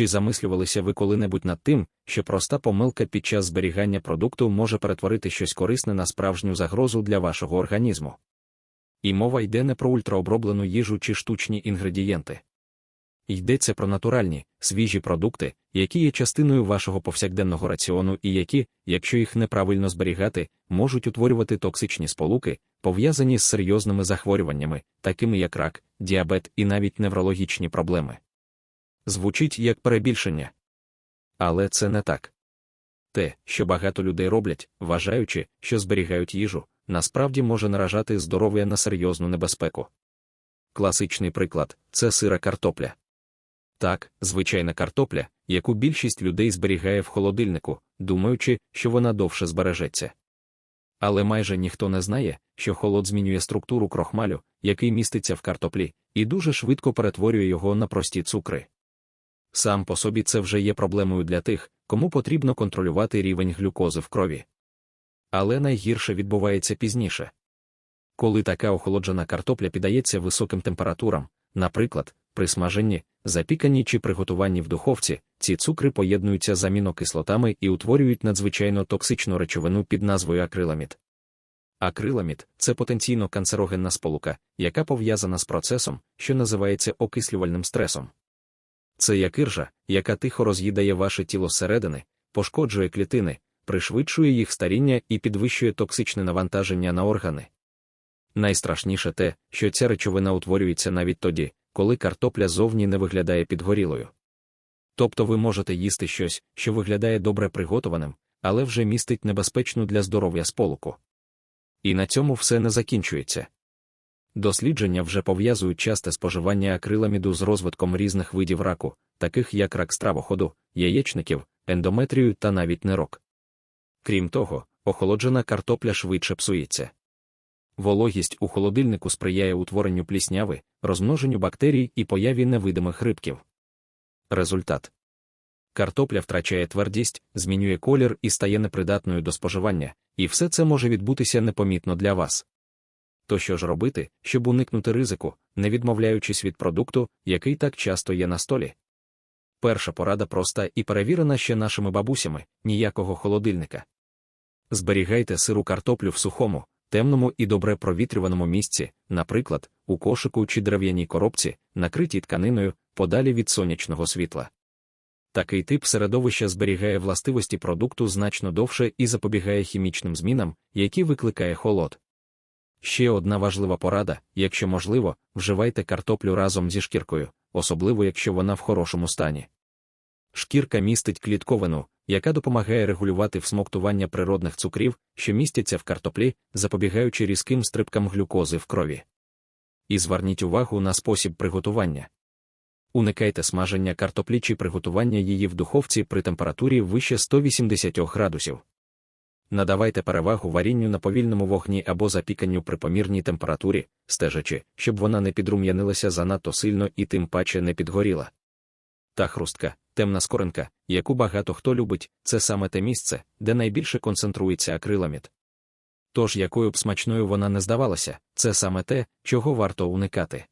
Чи замислювалися ви коли-небудь над тим, що проста помилка під час зберігання продукту може перетворити щось корисне на справжню загрозу для вашого організму? І мова йде не про ультраоброблену їжу чи штучні інгредієнти. Йдеться про натуральні, свіжі продукти, які є частиною вашого повсякденного раціону і які, якщо їх неправильно зберігати, можуть утворювати токсичні сполуки, пов'язані з серйозними захворюваннями, такими як рак, діабет і навіть неврологічні проблеми. Звучить як перебільшення. Але це не так. Те, що багато людей роблять, вважаючи, що зберігають їжу, насправді може наражати здоров'я на серйозну небезпеку. Класичний приклад це сира картопля. Так, звичайна картопля, яку більшість людей зберігає в холодильнику, думаючи, що вона довше збережеться. Але майже ніхто не знає, що холод змінює структуру крохмалю, який міститься в картоплі, і дуже швидко перетворює його на прості цукри. Сам по собі це вже є проблемою для тих, кому потрібно контролювати рівень глюкози в крові. Але найгірше відбувається пізніше. Коли така охолоджена картопля піддається високим температурам, наприклад, при смаженні, запіканні чи приготуванні в духовці, ці цукри поєднуються з амінокислотами і утворюють надзвичайно токсичну речовину під назвою акриламід. Акриламід це потенційно канцерогенна сполука, яка пов'язана з процесом, що називається окислювальним стресом. Це як іржа, яка тихо роз'їдає ваше тіло зсередини, пошкоджує клітини, пришвидшує їх старіння і підвищує токсичне навантаження на органи. Найстрашніше те, що ця речовина утворюється навіть тоді, коли картопля зовні не виглядає підгорілою. Тобто ви можете їсти щось, що виглядає добре приготованим, але вже містить небезпечну для здоров'я сполуку. І на цьому все не закінчується. Дослідження вже пов'язують часте споживання акриламіду з розвитком різних видів раку, таких як рак стравоходу, яєчників, ендометрію та навіть нирок. Крім того, охолоджена картопля швидше псується. Вологість у холодильнику сприяє утворенню плісняви, розмноженню бактерій і появі невидимих рибків. Результат картопля втрачає твердість, змінює колір і стає непридатною до споживання, і все це може відбутися непомітно для вас. То що ж робити, щоб уникнути ризику, не відмовляючись від продукту, який так часто є на столі? Перша порада проста і перевірена ще нашими бабусями ніякого холодильника. Зберігайте сиру картоплю в сухому, темному і добре провітрюваному місці, наприклад, у кошику чи дерев'яній коробці, накритій тканиною, подалі від сонячного світла. Такий тип середовища зберігає властивості продукту значно довше і запобігає хімічним змінам, які викликає холод. Ще одна важлива порада, якщо можливо, вживайте картоплю разом зі шкіркою, особливо якщо вона в хорошому стані. Шкірка містить клітковину, яка допомагає регулювати всмоктування природних цукрів, що містяться в картоплі, запобігаючи різким стрибкам глюкози в крові. І зверніть увагу на спосіб приготування. Уникайте смаження картоплі чи приготування її в духовці при температурі вище 180 градусів. Надавайте перевагу варінню на повільному вогні або запіканню при помірній температурі, стежачи, щоб вона не підрум'янилася занадто сильно і тим паче не підгоріла. Та хрустка, темна скоринка, яку багато хто любить, це саме те місце, де найбільше концентрується акриламід. Тож, якою б смачною вона не здавалася, це саме те, чого варто уникати.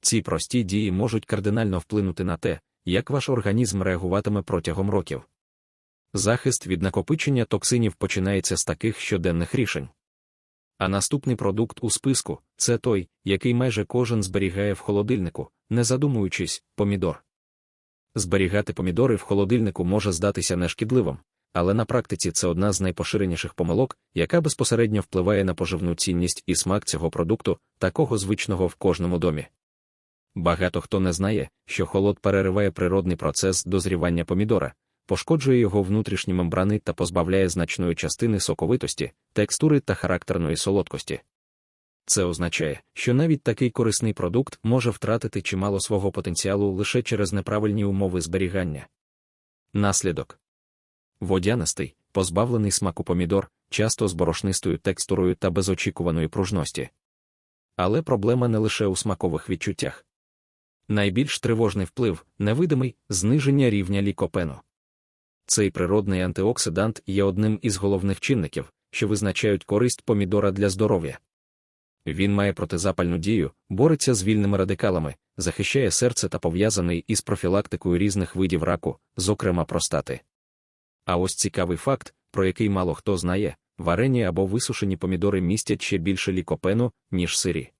Ці прості дії можуть кардинально вплинути на те, як ваш організм реагуватиме протягом років. Захист від накопичення токсинів починається з таких щоденних рішень. А наступний продукт у списку це той, який майже кожен зберігає в холодильнику, не задумуючись, помідор. Зберігати помідори в холодильнику може здатися нешкідливим, але на практиці це одна з найпоширеніших помилок, яка безпосередньо впливає на поживну цінність і смак цього продукту, такого звичного в кожному домі. Багато хто не знає, що холод перериває природний процес дозрівання помідора, пошкоджує його внутрішні мембрани та позбавляє значної частини соковитості, текстури та характерної солодкості. Це означає, що навіть такий корисний продукт може втратити чимало свого потенціалу лише через неправильні умови зберігання. Наслідок водянистий, позбавлений смаку помідор, часто з борошнистою текстурою та без очікуваної пружності. Але проблема не лише у смакових відчуттях. Найбільш тривожний вплив невидимий зниження рівня лікопену. Цей природний антиоксидант є одним із головних чинників, що визначають користь помідора для здоров'я. Він має протизапальну дію, бореться з вільними радикалами, захищає серце та пов'язаний із профілактикою різних видів раку, зокрема простати. А ось цікавий факт, про який мало хто знає, варені або висушені помідори містять ще більше лікопену, ніж сирі.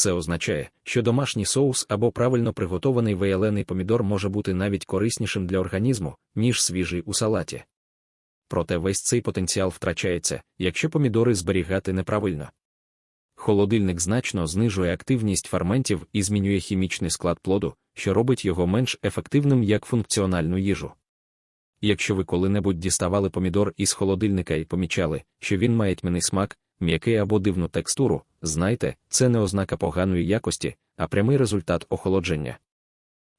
Це означає, що домашній соус або правильно приготований виялений помідор може бути навіть кориснішим для організму, ніж свіжий у салаті. Проте весь цей потенціал втрачається, якщо помідори зберігати неправильно. Холодильник значно знижує активність ферментів і змінює хімічний склад плоду, що робить його менш ефективним як функціональну їжу. Якщо ви коли-небудь діставали помідор із холодильника і помічали, що він має тьмяний смак, м'який або дивну текстуру, знайте, це не ознака поганої якості, а прямий результат охолодження.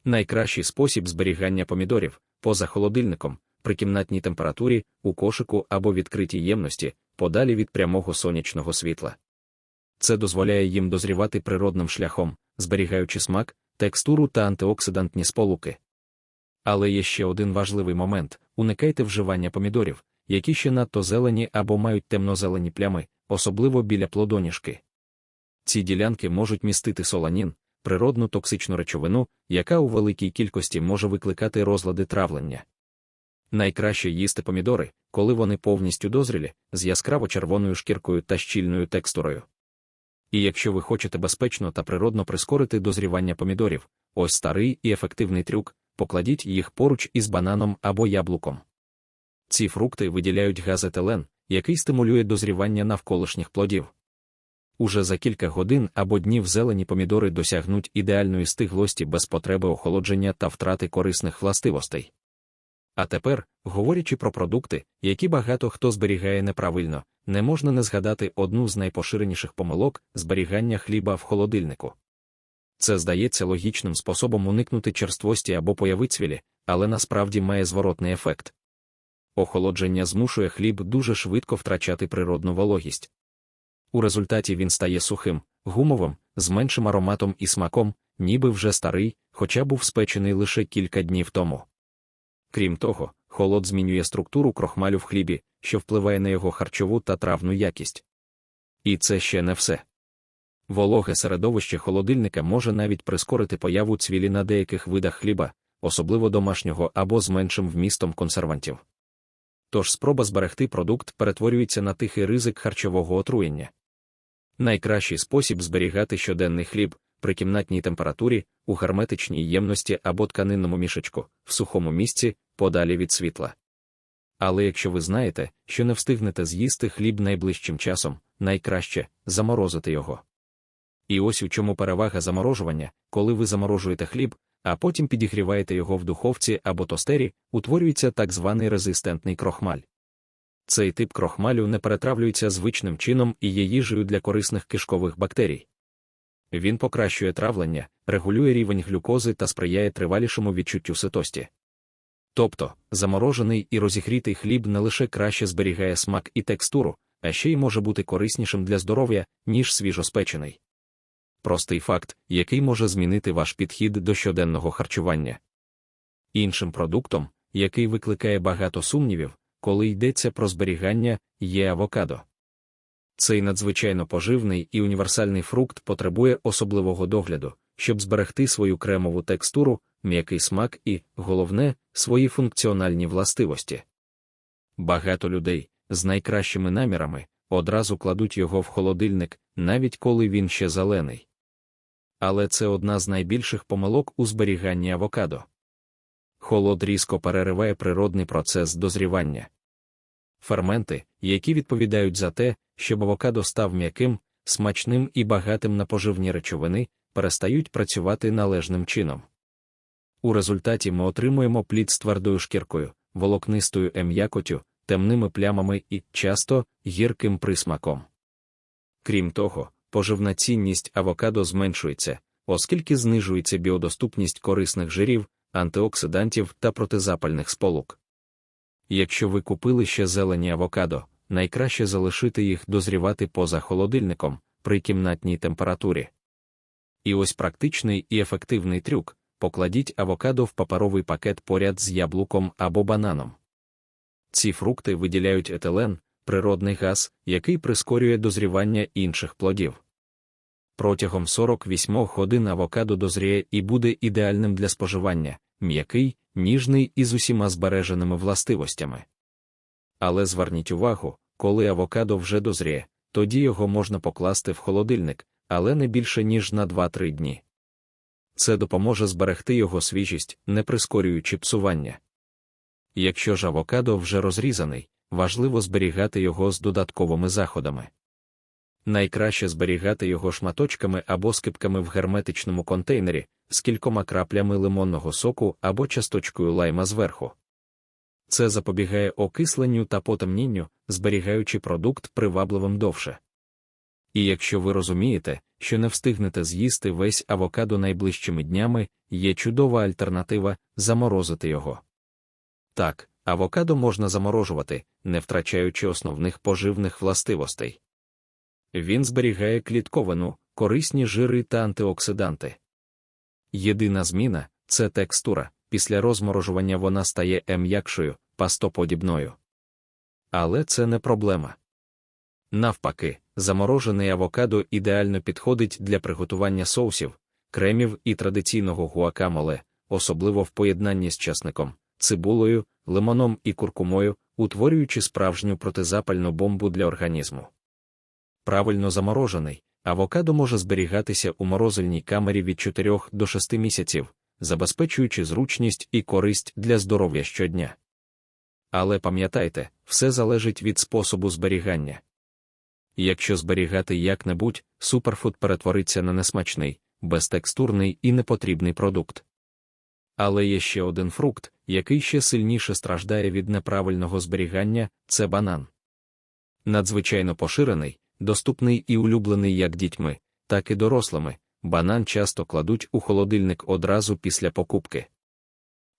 Найкращий спосіб зберігання помідорів поза холодильником, при кімнатній температурі, у кошику або відкритій ємності, подалі від прямого сонячного світла. Це дозволяє їм дозрівати природним шляхом, зберігаючи смак, текстуру та антиоксидантні сполуки. Але є ще один важливий момент: уникайте вживання помідорів, які ще надто зелені або мають темно-зелені плями, особливо біля плодоніжки. Ці ділянки можуть містити соланін, природну токсичну речовину, яка у великій кількості може викликати розлади травлення. Найкраще їсти помідори, коли вони повністю дозрілі, з яскраво червоною шкіркою та щільною текстурою. І якщо ви хочете безпечно та природно прискорити дозрівання помідорів, ось старий і ефективний трюк, покладіть їх поруч із бананом або яблуком. Ці фрукти виділяють газ етилен, який стимулює дозрівання навколишніх плодів. Уже за кілька годин або днів зелені помідори досягнуть ідеальної стиглості без потреби охолодження та втрати корисних властивостей. А тепер, говорячи про продукти, які багато хто зберігає неправильно, не можна не згадати одну з найпоширеніших помилок зберігання хліба в холодильнику. Це здається логічним способом уникнути черствості або появицвілі, але насправді має зворотний ефект. Охолодження змушує хліб дуже швидко втрачати природну вологість. У результаті він стає сухим, гумовим, з меншим ароматом і смаком, ніби вже старий, хоча був спечений лише кілька днів тому. Крім того, холод змінює структуру крохмалю в хлібі, що впливає на його харчову та травну якість. І це ще не все. Вологе середовище холодильника може навіть прискорити появу цвілі на деяких видах хліба, особливо домашнього або з меншим вмістом консервантів. Тож спроба зберегти продукт перетворюється на тихий ризик харчового отруєння. Найкращий спосіб зберігати щоденний хліб при кімнатній температурі, у герметичній ємності або тканинному мішечку, в сухому місці, подалі від світла. Але якщо ви знаєте, що не встигнете з'їсти хліб найближчим часом, найкраще заморозити його. І ось у чому перевага заморожування, коли ви заморожуєте хліб, а потім підігріваєте його в духовці або тостері, утворюється так званий резистентний крохмаль. Цей тип крохмалю не перетравлюється звичним чином і є їжею для корисних кишкових бактерій. Він покращує травлення, регулює рівень глюкози та сприяє тривалішому відчуттю ситості. Тобто, заморожений і розігрітий хліб не лише краще зберігає смак і текстуру, а ще й може бути кориснішим для здоров'я, ніж свіжоспечений. Простий факт, який може змінити ваш підхід до щоденного харчування. Іншим продуктом, який викликає багато сумнівів, коли йдеться про зберігання, є авокадо. Цей надзвичайно поживний і універсальний фрукт потребує особливого догляду, щоб зберегти свою кремову текстуру, м'який смак і, головне, свої функціональні властивості. Багато людей з найкращими намірами одразу кладуть його в холодильник, навіть коли він ще зелений. Але це одна з найбільших помилок у зберіганні авокадо. Холод різко перериває природний процес дозрівання. Ферменти, які відповідають за те, щоб авокадо став м'яким, смачним і багатим на поживні речовини, перестають працювати належним чином. У результаті ми отримуємо плід з твердою шкіркою, волокнистою ем'якотю, темними плямами і, часто, гірким присмаком. Крім того, поживна цінність авокадо зменшується, оскільки знижується біодоступність корисних жирів, антиоксидантів та протизапальних сполук. Якщо ви купили ще зелені авокадо, найкраще залишити їх дозрівати поза холодильником при кімнатній температурі. І ось практичний і ефективний трюк покладіть авокадо в паперовий пакет поряд з яблуком або бананом. Ці фрукти виділяють етилен, природний газ, який прискорює дозрівання інших плодів. Протягом 48 годин авокадо дозріє і буде ідеальним для споживання, м'який, ніжний і з усіма збереженими властивостями. Але зверніть увагу, коли авокадо вже дозріє, тоді його можна покласти в холодильник, але не більше ніж на 2-3 дні. Це допоможе зберегти його свіжість, не прискорюючи псування. Якщо ж авокадо вже розрізаний, важливо зберігати його з додатковими заходами. Найкраще зберігати його шматочками або скипками в герметичному контейнері з кількома краплями лимонного соку або часточкою лайма зверху. Це запобігає окисленню та потемнінню, зберігаючи продукт привабливим довше. І якщо ви розумієте, що не встигнете з'їсти весь авокадо найближчими днями, є чудова альтернатива заморозити його. Так, авокадо можна заморожувати, не втрачаючи основних поживних властивостей. Він зберігає клітковину, корисні жири та антиоксиданти. Єдина зміна це текстура, після розморожування вона стає м'якшою, пастоподібною. Але це не проблема. Навпаки, заморожений авокадо ідеально підходить для приготування соусів, кремів і традиційного гуакамоле, особливо в поєднанні з часником, цибулею, лимоном і куркумою, утворюючи справжню протизапальну бомбу для організму. Правильно заморожений, авокадо може зберігатися у морозильній камері від 4 до 6 місяців, забезпечуючи зручність і користь для здоров'я щодня. Але пам'ятайте, все залежить від способу зберігання. Якщо зберігати як-небудь, суперфуд перетвориться на несмачний, безтекстурний і непотрібний продукт. Але є ще один фрукт, який ще сильніше страждає від неправильного зберігання це банан. Надзвичайно поширений, доступний і улюблений як дітьми, так і дорослими, банан часто кладуть у холодильник одразу після покупки.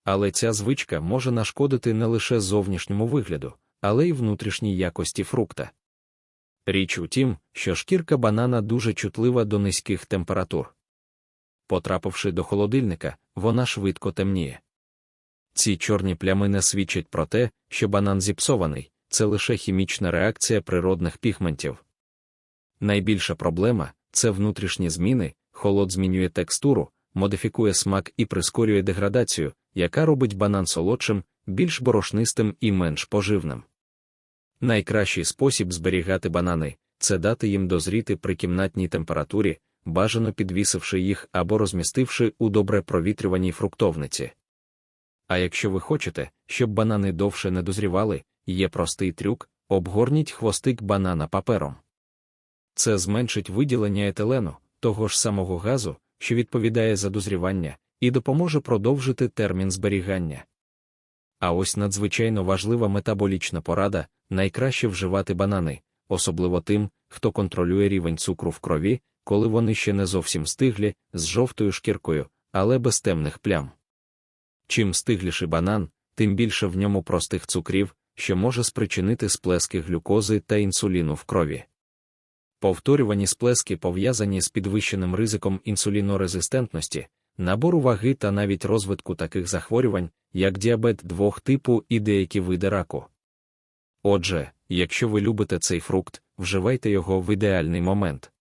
Але ця звичка може нашкодити не лише зовнішньому вигляду, але й внутрішній якості фрукта. Річ у тім, що шкірка банана дуже чутлива до низьких температур. Потрапивши до холодильника, вона швидко темніє. Ці чорні плями не свідчать про те, що банан зіпсований, це лише хімічна реакція природних пігментів. Найбільша проблема це внутрішні зміни, холод змінює текстуру, модифікує смак і прискорює деградацію, яка робить банан солодшим, більш борошнистим і менш поживним. Найкращий спосіб зберігати банани це дати їм дозріти при кімнатній температурі, бажано підвісивши їх або розмістивши у добре провітрюваній фруктовниці. А якщо ви хочете, щоб банани довше не дозрівали, є простий трюк обгорніть хвостик банана папером. Це зменшить виділення етилену, того ж самого газу, що відповідає за дозрівання, і допоможе продовжити термін зберігання. А ось надзвичайно важлива метаболічна порада найкраще вживати банани, особливо тим, хто контролює рівень цукру в крові, коли вони ще не зовсім стиглі, з жовтою шкіркою, але без темних плям. Чим стигліший банан, тим більше в ньому простих цукрів, що може спричинити сплески глюкози та інсуліну в крові. Повторювані сплески пов'язані з підвищеним ризиком інсулінорезистентності, набору ваги та навіть розвитку таких захворювань, як діабет двох типу і деякі види раку. Отже, якщо ви любите цей фрукт, вживайте його в ідеальний момент.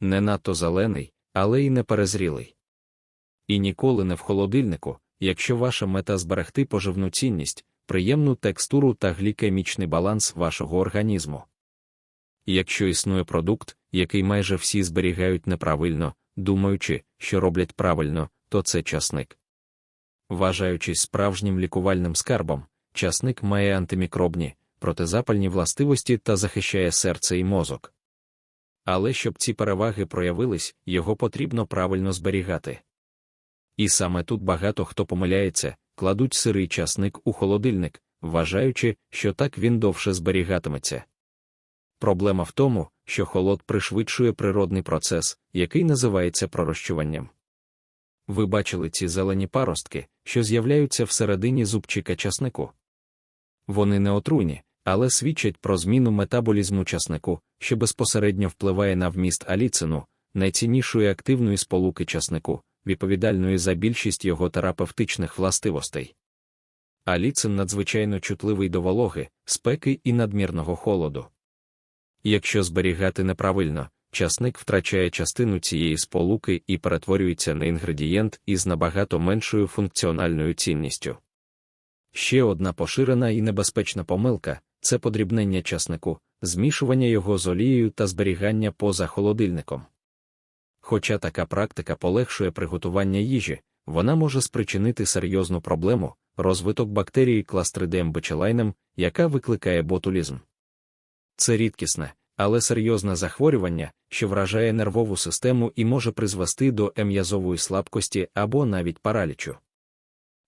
Не надто зелений, але й не перезрілий. І ніколи не в холодильнику, якщо ваша мета зберегти поживну цінність, приємну текстуру та глікемічний баланс вашого організму. Якщо існує продукт, який майже всі зберігають неправильно, думаючи, що роблять правильно, то це часник. Вважаючись справжнім лікувальним скарбом, часник має антимікробні, протизапальні властивості та захищає серце і мозок. Але щоб ці переваги проявились, його потрібно правильно зберігати. І саме тут багато хто помиляється, кладуть сирий часник у холодильник, вважаючи, що так він довше зберігатиметься. Проблема в тому, що холод пришвидшує природний процес, який називається пророщуванням. Ви бачили ці зелені паростки, що з'являються всередині зубчика часнику. Вони не отруйні, але свідчать про зміну метаболізму часнику, що безпосередньо впливає на вміст аліцину, найціннішої активної сполуки часнику, відповідальної за більшість його терапевтичних властивостей. Аліцин надзвичайно чутливий до вологи, спеки і надмірного холоду. Якщо зберігати неправильно, часник втрачає частину цієї сполуки і перетворюється на інгредієнт із набагато меншою функціональною цінністю. Ще одна поширена і небезпечна помилка це подрібнення часнику, змішування його з олією та зберігання поза холодильником. Хоча така практика полегшує приготування їжі, вона може спричинити серйозну проблему розвиток бактерії Clostridium botulinum, яка викликає ботулізм. Це рідкісне, але серйозне захворювання, що вражає нервову систему і може призвести до ем'язової слабкості або навіть паралічу.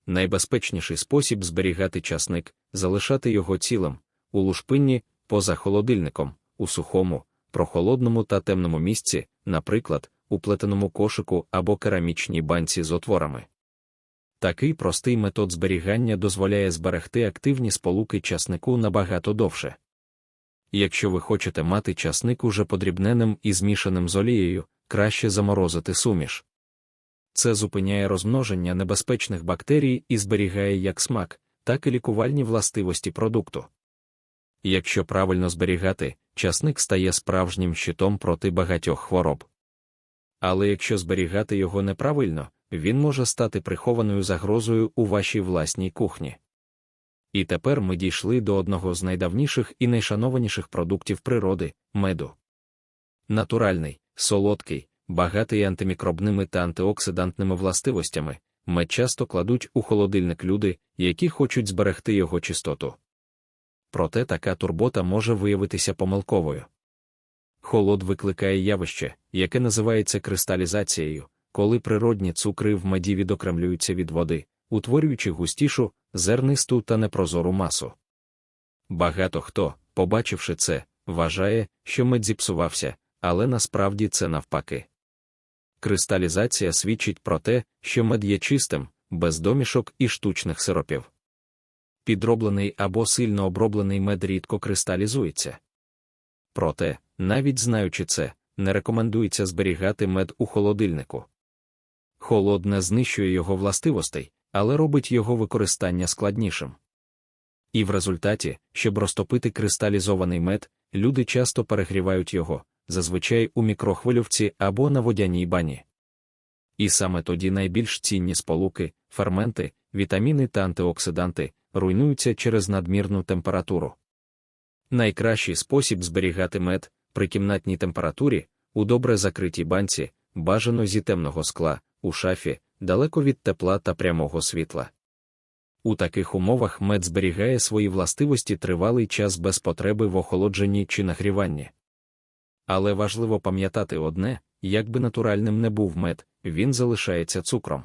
Найбезпечніший спосіб зберігати часник залишати його цілим, у лушпинні, поза холодильником, у сухому, прохолодному та темному місці, наприклад, у плетеному кошику або керамічній банці з отворами. Такий простий метод зберігання дозволяє зберегти активні сполуки часнику набагато довше. Якщо ви хочете мати часник уже подрібненим і змішаним з олією, краще заморозити суміш. Це зупиняє розмноження небезпечних бактерій і зберігає як смак, так і лікувальні властивості продукту. Якщо правильно зберігати, часник стає справжнім щитом проти багатьох хвороб. Але якщо зберігати його неправильно, він може стати прихованою загрозою у вашій власній кухні. І тепер ми дійшли до одного з найдавніших і найшанованіших продуктів природи меду. Натуральний, солодкий, багатий антимікробними та антиоксидантними властивостями, мед часто кладуть у холодильник люди, які хочуть зберегти його чистоту. Проте така турбота може виявитися помилковою. Холод викликає явище, яке називається кристалізацією, коли природні цукри в меді відокремлюються від води, утворюючи густішу, зернисту та непрозору масу. Багато хто, побачивши це, вважає, що мед зіпсувався, але насправді це навпаки. Кристалізація свідчить про те, що мед є чистим, без домішок і штучних сиропів. Підроблений або сильно оброблений мед рідко кристалізується. Проте, навіть знаючи це, не рекомендується зберігати мед у холодильнику. Холод не знищує його властивостей, але робить його використання складнішим. І в результаті, щоб розтопити кристалізований мед, люди часто перегрівають його, зазвичай у мікрохвильовці або на водяній бані. І саме тоді найбільш цінні сполуки, ферменти, вітаміни та антиоксиданти руйнуються через надмірну температуру. Найкращий спосіб зберігати мед при кімнатній температурі у добре закритій банці, бажано зі темного скла, у шафі, далеко від тепла та прямого світла. У таких умовах мед зберігає свої властивості тривалий час без потреби в охолодженні чи нагріванні. Але важливо пам'ятати одне як би натуральним не був мед, він залишається цукром.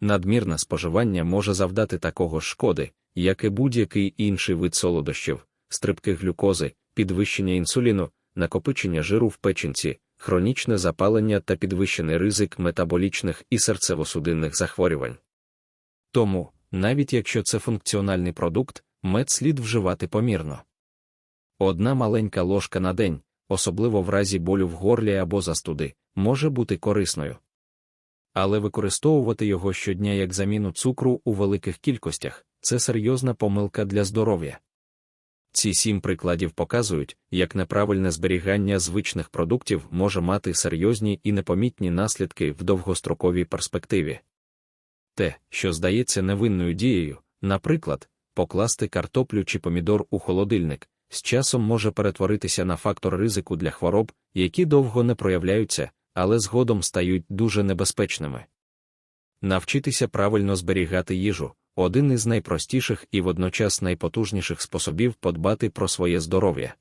Надмірне споживання може завдати такого ж шкоди, як і будь-який інший вид солодощів, стрибки глюкози, підвищення інсуліну, накопичення жиру в печінці, хронічне запалення та підвищений ризик метаболічних і серцево-судинних захворювань. Тому, навіть якщо це функціональний продукт, мед слід вживати помірно. Одна маленька ложка на день, особливо в разі болю в горлі або застуди, може бути корисною. Але використовувати його щодня як заміну цукру у великих кількостях це серйозна помилка для здоров'я. Ці сім прикладів показують, як неправильне зберігання звичних продуктів може мати серйозні і непомітні наслідки в довгостроковій перспективі. Те, що здається невинною дією, наприклад, покласти картоплю чи помідор у холодильник, з часом може перетворитися на фактор ризику для хвороб, які довго не проявляються, але згодом стають дуже небезпечними. Навчитися правильно зберігати їжу один із найпростіших і водночас найпотужніших способів подбати про своє здоров'я.